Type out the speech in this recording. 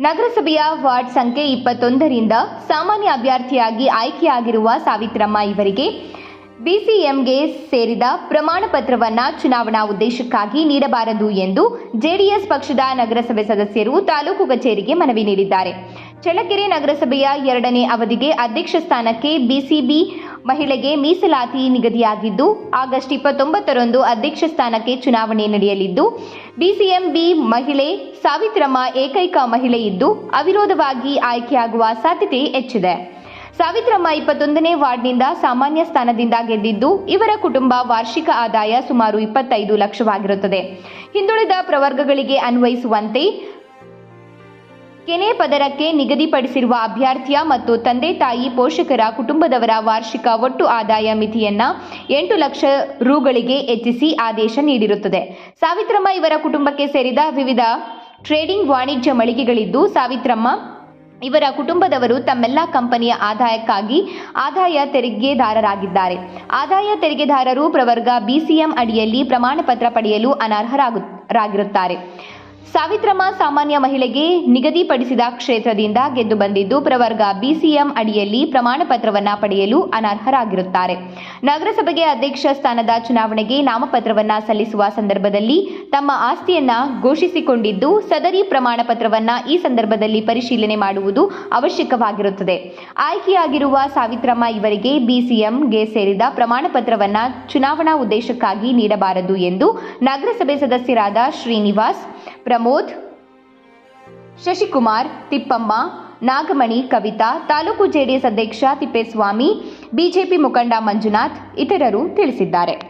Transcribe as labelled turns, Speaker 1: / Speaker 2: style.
Speaker 1: ನಗರಸಭೆಯ ವಾರ್ಡ್ ಸಂಖ್ಯೆ ಇಪ್ಪತ್ತೊಂದರಿಂದ ಸಾಮಾನ್ಯ ಅಭ್ಯರ್ಥಿಯಾಗಿ ಆಯ್ಕೆಯಾಗಿರುವ ಸಾವಿತ್ರಮ್ಮ ಇವರಿಗೆ ಬಿಸಿಎಂಗೆ ಸೇರಿದ ಪ್ರಮಾಣ ಪತ್ರವನ್ನು ಚುನಾವಣಾ ಉದ್ದೇಶಕ್ಕಾಗಿ ನೀಡಬಾರದು ಎಂದು ಜೆಡಿಎಸ್ ಪಕ್ಷದ ನಗರಸಭೆ ಸದಸ್ಯರು ತಾಲೂಕು ಕಚೇರಿಗೆ ಮನವಿ ನೀಡಿದ್ದಾರೆ. ಚಳ್ಳಕೆರೆ ನಗರಸಭೆಯ ಎರಡನೇ ಅವಧಿಗೆ ಅಧ್ಯಕ್ಷ ಸ್ಥಾನಕ್ಕೆ ಬಿಸಿಬಿ ಮಹಿಳೆಗೆ ಮೀಸಲಾತಿ ನಿಗದಿಯಾಗಿದ್ದು, ಆಗಸ್ಟ್ ಇಪ್ಪತ್ತೊಂಬತ್ತರಂದು ಅಧ್ಯಕ್ಷ ಸ್ಥಾನಕ್ಕೆ ಚುನಾವಣೆ ನಡೆಯಲಿದ್ದು ಬಿಸಿಎಂಬಿ ಮಹಿಳೆ ಸಾವಿತ್ರಮ್ಮ ಏಕೈಕ ಮಹಿಳೆ ಇದ್ದು, ಅವಿರೋಧವಾಗಿ ಆಯ್ಕೆಯಾಗುವ ಸಾಧ್ಯತೆ ಹೆಚ್ಚಿದೆ. ಸಾವಿತ್ರಮ್ಮ ಇಪ್ಪತ್ತೊಂದನೇ ವಾರ್ಡ್ನಿಂದ ಸಾಮಾನ್ಯ ಸ್ಥಾನದಿಂದ ಗೆದ್ದಿದ್ದು, ಇವರ ಕುಟುಂಬ ವಾರ್ಷಿಕ ಆದಾಯ ಸುಮಾರು ಇಪ್ಪತ್ತೈದು ಲಕ್ಷವಾಗಿರುತ್ತದೆ. ಹಿಂದುಳಿದ ಪ್ರವರ್ಗಗಳಿಗೆ ಅನ್ವಯಿಸುವಂತೆ ಕೆನೆ ಪದರಕ್ಕೆ ನಿಗದಿಪಡಿಸಿರುವ ಅಭ್ಯರ್ಥಿಯ ಮತ್ತು ತಂದೆ ತಾಯಿ ಪೋಷಕರ ಕುಟುಂಬದವರ ವಾರ್ಷಿಕ ಒಟ್ಟು ಆದಾಯ ಮಿತಿಯನ್ನ ಎಂಟು ಲಕ್ಷ ರುಗಳಿಗೆ ಹೆಚ್ಚಿಸಿ ಆದೇಶ ನೀಡಿರುತ್ತದೆ. ಸಾವಿತ್ರಮ್ಮ ಇವರ ಕುಟುಂಬಕ್ಕೆ ಸೇರಿದ ವಿವಿಧ ಟ್ರೇಡಿಂಗ್ ವಾಣಿಜ್ಯ ಮಳಿಗೆಗಳಿದ್ದು, ಸಾವಿತ್ರಮ್ಮ ಇವರ ಕುಟುಂಬದವರು ತಮ್ಮೆಲ್ಲ ಕಂಪನಿಯ ಆದಾಯಕ್ಕಾಗಿ ಆದಾಯ ತೆರಿಗೆದಾರರಾಗಿದ್ದಾರೆ. ಆದಾಯ ತೆರಿಗೆದಾರರು ಪ್ರವರ್ಗ ಬಿಸಿಎಂ ಅಡಿಯಲ್ಲಿ ಪ್ರಮಾಣ ಪತ್ರ ಪಡೆಯಲು ಅನರ್ಹರಾಗಿರುತ್ತಾರೆ ಸಾವಿತ್ರಮ್ಮ ಸಾಮಾನ್ಯ ಮಹಿಳೆಗೆ ನಿಗದಿಪಡಿಸಿದ ಕ್ಷೇತ್ರದಿಂದ ಗೆದ್ದು ಬಂದಿದ್ದು ಪ್ರವರ್ಗ ಬಿಸಿಎಂ ಅಡಿಯಲ್ಲಿ ಪ್ರಮಾಣ ಪತ್ರವನ್ನ ಪಡೆಯಲು ಅನರ್ಹರಾಗಿರುತ್ತಾರೆ. ನಗರಸಭೆಗೆ ಅಧ್ಯಕ್ಷ ಸ್ಥಾನದ ಚುನಾವಣೆಗೆ ನಾಮಪತ್ರವನ್ನು ಸಲ್ಲಿಸುವ ಸಂದರ್ಭದಲ್ಲಿ ತಮ್ಮ ಆಸ್ತಿಯನ್ನ ಘೋಷಿಸಿಕೊಂಡಿದ್ದು ಸದರಿ ಪ್ರಮಾಣ ಪತ್ರವನ್ನ ಈ ಸಂದರ್ಭದಲ್ಲಿ ಪರಿಶೀಲನೆ ಮಾಡುವುದು ಅವಶ್ಯಕವಾಗಿರುತ್ತದೆ. ಆಯ್ಕೆಯಾಗಿರುವ ಸಾವಿತ್ರಮ್ಮ ಇವರಿಗೆ ಬಿಸಿಎಂಗೆ ಸೇರಿದ ಪ್ರಮಾಣ ಪತ್ರವನ್ನು ಚುನಾವಣಾ ಉದ್ದೇಶಕ್ಕಾಗಿ ನೀಡಬಾರದು ಎಂದು ನಗರಸಭೆ ಸದಸ್ಯರಾದ ಶ್ರೀನಿವಾಸ್ ಪ್ರಮೋದ್ ಶಶಿಕುಮಾರ್ ತಿಪ್ಪಮ್ಮ ನಾಗಮಣಿ ಕವಿತಾ ತಾಲೂಕು ಜೆಡಿಎಸ್ ಅಧ್ಯಕ್ಷ ತಿಪ್ಪೇಸ್ವಾಮಿ ಬಿಜೆಪಿ ಮುಖಂಡ ಮಂಜುನಾಥ್ ಇತರರು ತಿಳಿಸಿದ್ದಾರೆ.